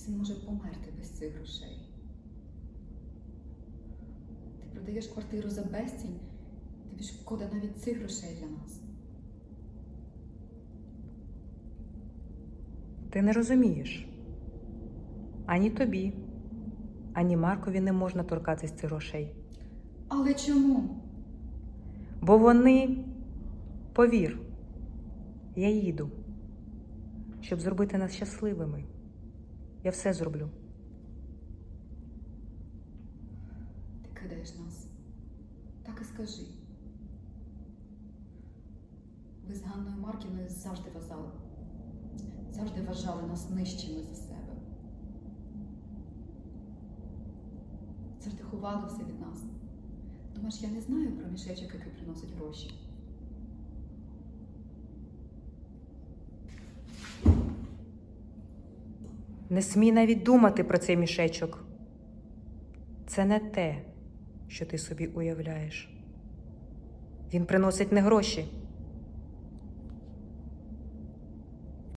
син може померти без цих грошей. Ти продаєш квартиру за безцінь, тобі шкода навіть цих грошей для нас. Ти не розумієш. Ані тобі, ані Маркові не можна торкатись цих грошей. Але чому? Бо вони, повір, я їду, щоб зробити нас щасливими. Я все зроблю. Ти кидаєш нас. Так і скажи. Ви з Ганною Марківною завжди вважали. Завжди вважали нас нижчими за себе. Завжди ховали все від нас. Думаєш, я не знаю про мішечок, який приносить гроші. Не смій навіть думати про цей мішечок. Це не те, що ти собі уявляєш. Він приносить не гроші,